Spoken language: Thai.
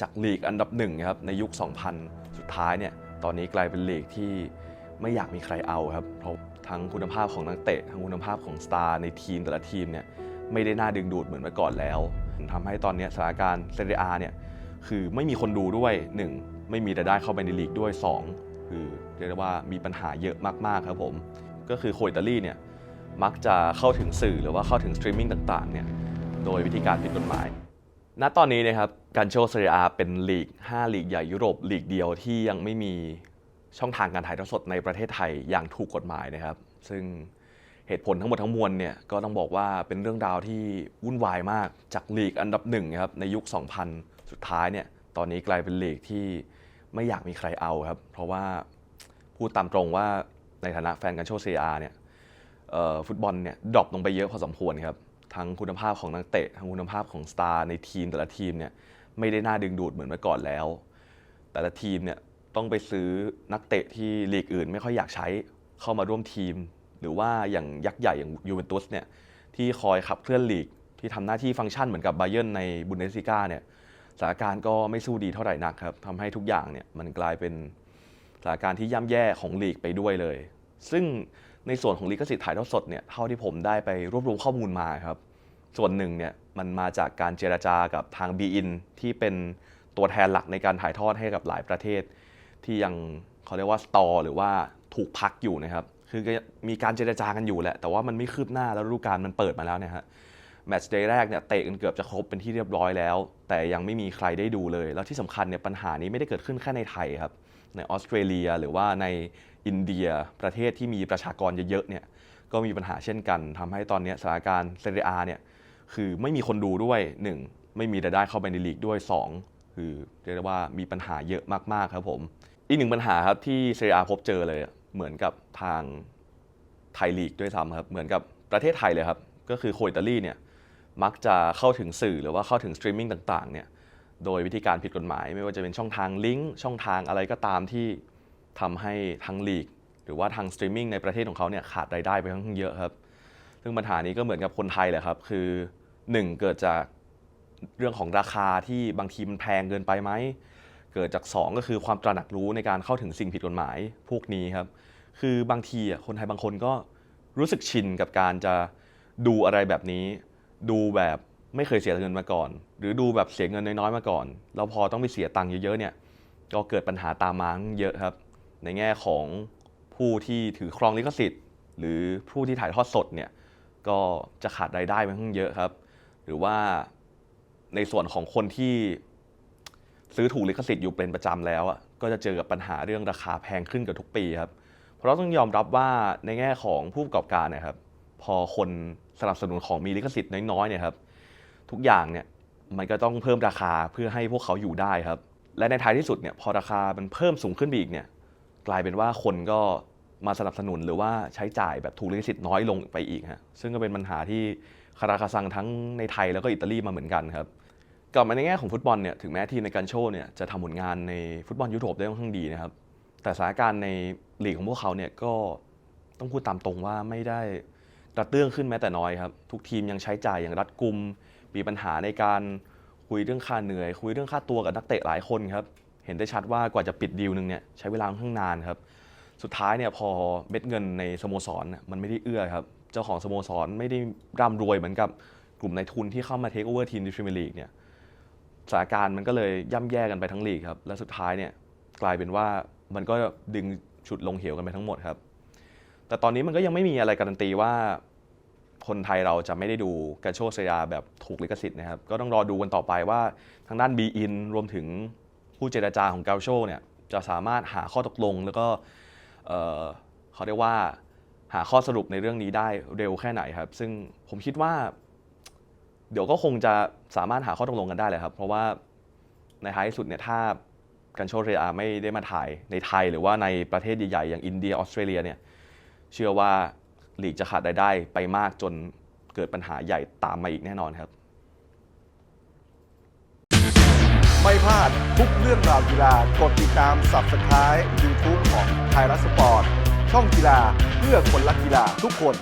จากลีกอันดับหนึ่งครับในยุค 2000 สุดท้ายเนี่ยตอนนี้กลายเป็นลีกที่ไม่อยากมีใครเอาครับเพราะทั้งคุณภาพของนักเตะทั้งคุณภาพของสตาร์ในทีมแต่ละทีมเนี่ยไม่ได้น่าดึงดูดเหมือนเมื่อก่อนแล้วทำให้ตอนนี้สถานการณ์เซเรียอาเนี่ยคือไม่มีคนดูด้วย 1 ไม่มีรายได้เข้าไปในลีกด้วย 2 คือเรียกได้ว่ามีปัญหาเยอะมากๆครับผม ก็คือโคอิตาลีเนี่ยมักจะเข้าถึงสื่อหรือว่าเข้าถึงสตรีมมิ่งต่างๆเนี่ยโดยวิธีการผิดกฎหมาย ณตอนนี้นะครับการโชเซเรียเป็นลีก 5 ลีกใหญ่ยุโรปลีกเดียวที่ยังไม่มีช่องทางการถ่ายทอดสดในประเทศไทยอย่างถูกกฎหมายนะครับ ซึ่งเหตุผลทั้งหมดทั้งมวลเนี่ยก็ต้องบอกว่าเป็นเรื่องราวที่วุ่นวายมากจากลีกอันดับหนึ่งครับในยุค 2000 สุดท้ายเนี่ยตอนนี้กลายเป็นลีกที่ไม่อยากมีใครเอาครับ เพราะว่าพูดตามตรงว่าในฐานะแฟนกันโชเซียเนี่ยฟุตบอลเนี่ยดรอปลงไปเยอะพอสมควรครับ ทั้งคุณภาพของนักเตะ ทั้งคุณภาพของสตาร์ในทีมแต่ละทีมเนี่ยไม่ได้น่าดึงดูดเหมือนเมื่อก่อนแล้ว แต่ละทีมเนี่ยต้องไปซื้อนักเตะที่ลีกอื่น ไม่ค่อยอยากใช้เข้ามาร่วมทีม หรือว่าอย่างยักษ์ใหญ่อย่างยูเวนตุสเนี่ยที่คอยขับเคลื่อนลีกที่ทำหน้าที่ฟังก์ชันเหมือนกับไบเย r n ในบุนเดสซิก้าเนี่ยสถานการณ์ก็ไม่สู้ดีเท่าไหร่นักครับทำให้ทุกอย่างเนี่ยมันกลายเป็นสถานการณ์ที่ย่ำแย่ของลีกไปด้วยเลย ซึ่ง ในส่วนของลิขสิทธิ์ถ่ายทอดสดเนี่ยเท่าที่ผมได้ไปรวบรวมข้อมูลมาครับ ส่วนหนึ่งเนี่ยมันมาจากการเจรจากับทาง b ีอินที่เป็นตัวแทนหลักในการถ่ายทอดให้กับหลายประเทศ ที่ยังเขาเรียกว่าสตอร์หรือว่าถูกพักอยู่นะครับ คือมีการเจรจากันอยู่แหละ แต่ว่ามันไม่คืบหน้าแล้วฤดูกาลมันเปิดมาแล้วเนี่ยฮะแมตช์เดย์แรกเนี่ยเตะกันเกือบจะครบเป็นที่เรียบร้อยแล้ว แต่ยังไม่มีใครได้ดูเลย แล้วที่สำคัญเนี่ยปัญหานี้ไม่ได้เกิดขึ้นแค่ในไทยครับในออสเตรเลียหรือว่าใน อินเดีย ประเทศที่มีประชากรเยอะๆเนี่ยก็มีปัญหาเช่นกันทำให้ตอนนี้สถานการณ์เซเรียเนี่ยคือไม่มีคนดูด้วย 1 ไม่มีรายได้เข้าไปในลีกด้วย 2 คือเรียกได้ว่ามีปัญหาเยอะมากๆครับผม อีกหนึ่งปัญหาครับที่เซเรียพบเจอเลยเหมือนกับทางไทยลีกด้วยซ้ำครับเหมือนกับประเทศไทยเลยครับก็คือโคอิตาลีเนี่ยมักจะเข้าถึงสื่อหรือว่าเข้าถึงสตรีมมิ่งต่างๆเนี่ยโดยวิธีการผิดกฎหมาย ไม่ว่าจะเป็นช่องทางลิงก์ช่องทางอะไรก็ตามที่ ทำให้ทางลีก หรือว่าทางสตรีมมิ่งในประเทศของเขาเนี่ยขาดรายได้ไปค่อนข้างเยอะครับ ซึ่งปัญหานี้ก็เหมือนกับคนไทยแหละครับ คือ 1 เกิดจากเรื่องของราคาที่บางทีมันแพงเกินไปไหม เกิดจาก 2 ก็คือความตระหนักรู้ในการเข้าถึงสิ่งผิดกฎหมายพวกนี้ครับ คือบางทีอะคนไทยบางคนก็รู้สึกชินกับการจะดูอะไรแบบนี้ ดูแบบไม่เคยเสียเงินมาก่อน หรือดูแบบเสียเงินน้อยๆมาก่อนแล้วพอต้องไปเสียตังค์เยอะๆเนี่ยก็เกิดปัญหาตามมาเยอะครับ ในแง่ของผู้ที่ถือครองลิขสิทธิ์ หรือผู้ที่ถ่ายทอดสดเนี่ยก็จะขาดรายได้ไปค่อนข้างเยอะครับ หรือว่าในส่วนของคนที่ซื้อถูกลิขสิทธิ์อยู่เป็นประจำแล้วอะก็จะเจอกับปัญหาเรื่องราคาแพงขึ้นกับทุกปีครับเพราะเราต้องยอมรับว่าในแง่ของผู้ประกอบการนะครับ พอคนสนับสนุนของมีลิขสิทธิ์น้อยๆเนี่ยครับ ทุกอย่างเนี่ยมันก็ต้องเพิ่มราคาเพื่อให้พวกเขาอยู่ได้ครับ และในท้ายที่สุดเนี่ยพอราคามันเพิ่มสูงขึ้นไปอีกเนี่ย ลายเป็นว่าคนก็มาสนับสนุนหรือว่าใช้จ่ายแบบถูกลิขสิทธิ์น้อยลงไปอีกฮะซึ่งก็เป็นปัญหาที่คาราคาซังทั้งในไทยแล้วก็อิตาลีมาเหมือนกันครับกลับมาในแง่ของฟุตบอลเนี่ยถึงแม้ทีมในการโชว์เนี่ยจะทำผลงานในฟุตบอลยุโรปได้ค่อนข้างดีนะครับแต่สถานการณ์ในลีกของพวกเขาเนี่ยก็ต้องพูดตามตรงว่าไม่ได้กระเตื้องขึ้นแม้แต่น้อยครับ ทุกทีมยังใช้จ่ายอย่างรัดกุม มีปัญหาในการคุยเรื่องค่าเหนื่อย คุยเรื่องค่าตัวกับนักเตะหลายคนครับ เห็นได้ชัดว่ากว่าจะปิดดีลหนึ่งเนี่ยใช้เวลาค่อนข้างนานครับ สุดท้ายเนี่ยพอเม็ดเงินในสโมสรมันไม่ได้เอื้อครับ เจ้าของสโมสรไม่ได้ร่ำรวยเหมือนกับกลุ่มนายทุนที่เข้ามาเทคโอเวอร์ทีมในพรีเมียร์ลีกเนี่ยสถานการณ์มันก็เลยย่ำแย่กันไปทั้งลีกครับ และสุดท้ายเนี่ยกลายเป็นว่ามันก็ดึงฉุดลงเหวกันไปทั้งหมดครับ แต่ตอนนี้มันก็ยังไม่มีอะไรการันตีว่าคนไทยเราจะไม่ได้ดูการโชว์เซียแบบถูกลิขสิทธิ์นะครับ ก็ต้องรอดูกันต่อไปว่าทางด้าน b ีอินรวมถึง ผู้เจรจาของเกาโชเนี่ยจะสามารถหาข้อตกลง แล้วก็เขาเรียกว่าหาข้อสรุปในเรื่องนี้ได้เร็วแค่ไหนครับ ซึ่งผมคิดว่า เดี๋ยวก็คงจะสามารถหาข้อตกลงกันได้เลยครับ เพราะว่าในท้ายสุดเนี่ยถ้ากันโชเรียไม่ได้มาถ่ายในไทยหรือว่าในประเทศใหญ่ๆอย่างอินเดียออสเตรเลียเนี่ยเชื่อว่าลีกจะขาดรายได้ไปมากจนเกิดปัญหาใหญ่ตามมาอีกแน่นอนครับ ไม่พลาดทุกเรื่องราวกีฬากดติดตาม Subscribe YouTube ของไทยรัฐสปอร์ตช่องกีฬาเพื่อคนรักกีฬาทุกคน